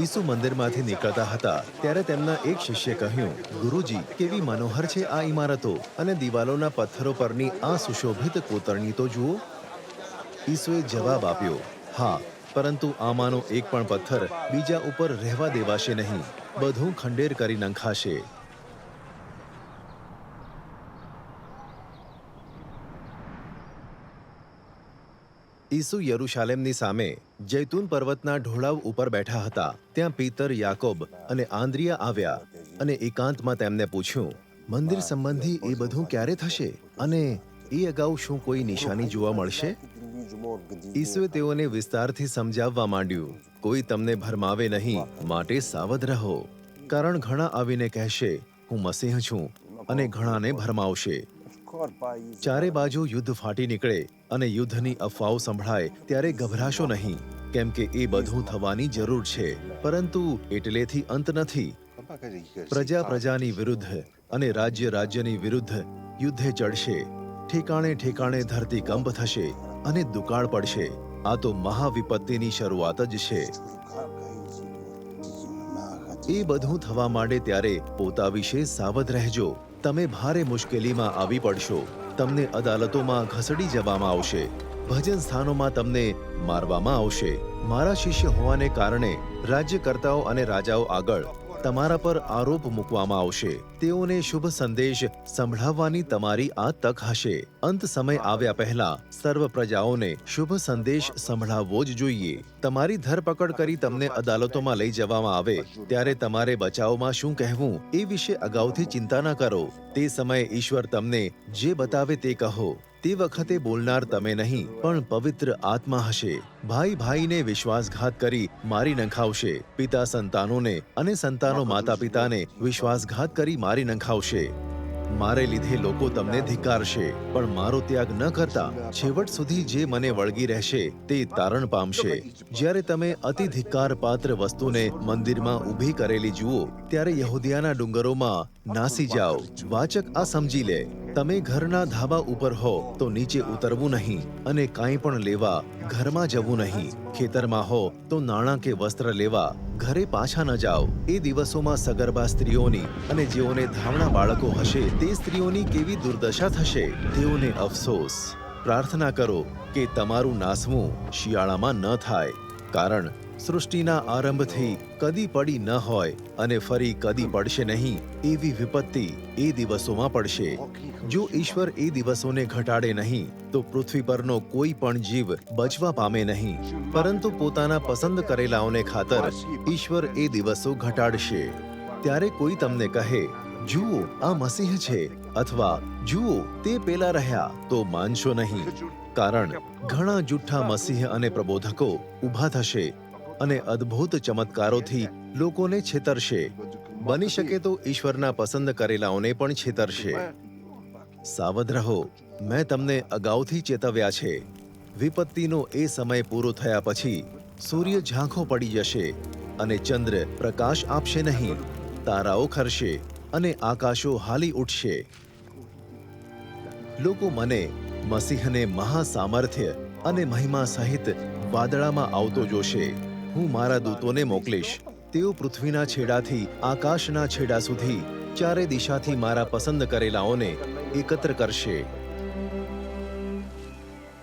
ઈસુ મંદિરમાંથી નીકળતા હતા ત્યારે તેમના એક શિષ્ય કહ્યું, ગુરુજી, કેવી મનોહર છે આ ઇમારતો અને દિવાલોના પથ્થરો પરની આ સુશોભિત કોતરણી તો જુઓ. ઈસુએ જવાબ આપ્યો, હા, પરંતુ આમાંનો એક પણ પથ્થર બીજા ઉપર રહેવા દેવાશે નહીં. બધું ખંડેર કરી નંખાશે. ઈસુ યરુશાલેમની સામે જૈતુન પર્વતના ઢોળાવ ઉપર બેઠા હતા. ત્યાં પીતર, યાકોબ અને આંદ્રિયા આવ્યા અને એકાંતમાં તેમને પૂછ્યું, મંદિર સંબંધી એ બધું ક્યારે થશે? અને એ અગાઉ શું કોઈ નિશાની જોવા મળશે? ઈસુએ તેઓને વિસ્તારથી સમજાવવા માંડ્યું, કોઈ તમને ભરમાવે નહીં, માટે સાવધ રહો. કારણ ઘણા આવીને કહેશે, હું મસીહ છું અને ઘણાને ભરમાવશે. ચારે બાજુ યુદ્ધ ફાટી નીકળે અને યુદ્ધની અફવાઓ સંભળાય ત્યારે ગભરાશો નહીં. કેમ કે એ બધું થવાની જરૂર છે. પરંતુ એટલેથી અંત નથી. પ્રજા પ્રજાની વિરુદ્ધ અને રાજ્ય રાજ્યની વિરુદ્ધ યુદ્ધે ચડશે. ઠેકાણે ઠેકાણે ધરતી કંપ થશે અને દુકાળ પડશે. આ તો મહાવિપત્તિની શરૂઆત જ છે. એ બધું થવા માંડે ત્યારે પોતા વિશે સાવધ રહેજો. તમે ભારે મુશ્કેલીમાં આવી પડશો. તમને અદાલતોમાં ઘસડી જવામાં આવશે. ભજન સ્થાનોમાં તમને મારવામાં આવશે. મારા શિષ્ય હોવાને કારણે રાજ્યકર્તાઓ અને રાજાઓ આગળ તમારા પર આરોપ મૂકવામાં આવશે. તેઓને શુભ સંદેશ સંભળાવવાની તમારી આ તક હશે. અંત સમય આવ્યા પહેલા સર્વ પ્રજાઓને શુભ સંદેશ સંભળાવવો જ જોઈએ. તમારી ધરપકડ કરી તમને અદાલતોમાં લઈ જવામાં આવે, ત્યારે તમારે બચાવમાં શું કહેવું એ વિશે અગાઉથી ચિંતા ન કરો. તે સમયે ઈશ્વર તમને જે બતાવે તે કહો. તે વખતે બોલનાર તમે નહીં, પણ પવિત્ર આત્મા હશે. ભાઈ ભાઈને વિશ્વાસઘાત કરી મારી નંખાવશે. પિતા સંતાનોને અને સંતાનો માતા પિતાને વિશ્વાસઘાત કરી મારી નંખાવશે. મારે લીધે લોકો તમને ધિકારશે, પણ મારો ત્યાગ ન કરતા છેવટ સુધી જે મને વળગી રહેશે તે તારણ પામશે. જ્યારે તમે અતિ ધિકાર પાત્ર વસ્તુને મંદિરમાં ઊભી કરેલી જુઓ, ત્યારે યહુદિયાના ડુંગરોમાં નાસી જાઓ. વાચક આ સમજી લે, તમે ઘરના ધાબા ઉપર હો તો નીચે ઉતરવું નહીં અને કાંઈ પણ લેવા ઘરમાં જવું નહીં. ખેતરમાં હો તો નાણાં કે વસ્ત્ર લેવા ઘરે પાછા ન જાઓ. એ દિવસોમાં સગર્ભા સ્ત્રીઓની અને જેઓને ધાવણા બાળકો હશે, તે સ્ત્રીઓની કેવી દુર્દશા થશે? તેઓને અફસોસ. પ્રાર્થના કરો કે તમારું નાસવું શિયાળામાં ન થાય. કારણ સૃષ્ટિના આરંભથી કદી પડી ન હોય અને ફરી કદી પડશે નહીં એવી વિપત્તિ એ દિવસોમાં પડશે. જો ઈશ્વર એ દિવસોને ઘટાડે નહીં, તો પૃથ્વી પરનો કોઈ પણ જીવ બચવા પામે નહીં. પરંતુ પોતાના પસંદ કરેલાઓને ખાતર ઈશ્વર એ દિવસો ઘટાડશે. ત્યારે કોઈ તમને કહે, જુઓ, આ મસીહ છે. અથવા, જુઓ, તે પેલા રહ્યા. તો માનશો નહીં. કારણ ઘણા જુઠ્ઠા મસીહ અને પ્રબોધકો ઊભા થશે અને અદ્ભુત ચમત્કારોથી લોકોને છેતરશે. બની શકે તો ઈશ્વરના પસંદ કરેલાઓને પણ છેતરશે. સાવધ રહો, મેં તમને અગાઉથી ચેતવ્યા છે. વિપત્તિનો એ સમય પૂરો થયા પછી સૂર્ય ઝાંખો પડી જશે અને ચંદ્ર પ્રકાશ આપશે નહીં. તારાઓ ખરશે અને આકાશો હાલી ઉઠશે. લોકો મને મસીહને મહાસામર્થ્ય અને મહિમા સહિત વાદળામાં આવતો જોશે. હું મારા દૂતોને મોકલીશ. તેઓ પૃથ્વીના છેડાથી, આકાશના છેડા સુધી, ચારે દિશાથી મારા પસંદ કરેલાઓને એકત્ર કરશે.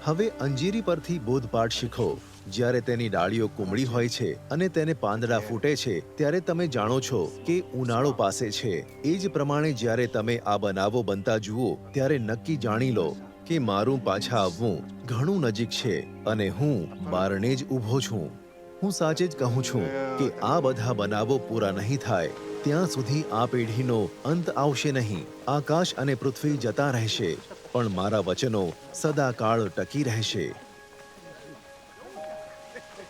હવે અંજીરી પરથી બોધપાઠ શીખો. જ્યારે તેની ડાળીઓ કુમળી હોય છે અને તેને પાંદડા ફૂટે છે, ત્યારે તમે જાણો છો કે ઉનાળો પાસે છે. એ જ પ્રમાણે જ્યારે તમે આ બનાવો બનતા જુઓ, ત્યારે નક્કી જાણી લો કે મારું પાછા આવવું ઘણું નજીક છે અને હું બારણે જ ઊભો છું. હું સાચે જ કહું છું કે આ બધા બનાવો પૂરા નહીં થાય. ત્યાં સુધી આ પેઢીનો અંત આવશે નહીં. આકાશ અને પૃથ્વી જતા રહેશે, પણ મારા વચનો સદાકાળ ટકી રહેશે.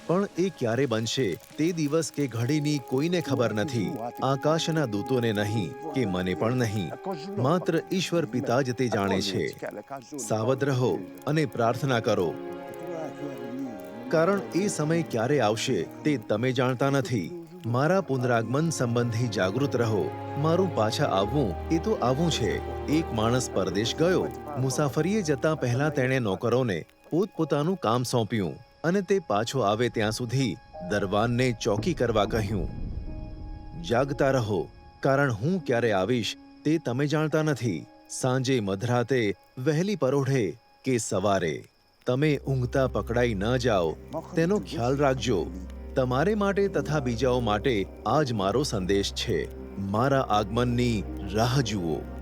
પણ એ ક્યારે બનશે, તે દિવસ કે ઘડીની કોઈને ખબર નથી. આકાશના દૂતોને નહીં, કે મને પણ નહીં. માત્ર ઈશ્વર પિતા જ તે જાણે છે. સાવધ રહો અને પ્રાર્થના કરો. કારણ એ સમય ક્યારે આવશે તે તમે જાણતા નથી. મારા પુનરાગમન સંબંધી જાગૃત રહો. મારું પાછા આવવું એ તો આવું છે. એક માણસ પરદેશ ગયો. મુસાફરીએ જતા પહેલા તેણે નોકરોને પોતપોતાનું કામ સોંપ્યું અને તે પાછો આવે ત્યાં સુધી દરવાનને ચોકી કરવા કહ્યું. જાગતા રહો. કારણ હું ક્યારે આવીશ તે તમે જાણતા નથી. સાંજે મધરાતે વહેલી પરોઢે કે સવારે તમે ઊંઘતા પકડાઈ ન જાઓ. તેનો ખ્યાલ રાખજો. તમારે માટે તથા બીજાઓ માટે આજ મારો સંદેશ છે. મારા આગમનની રાહ જુઓ.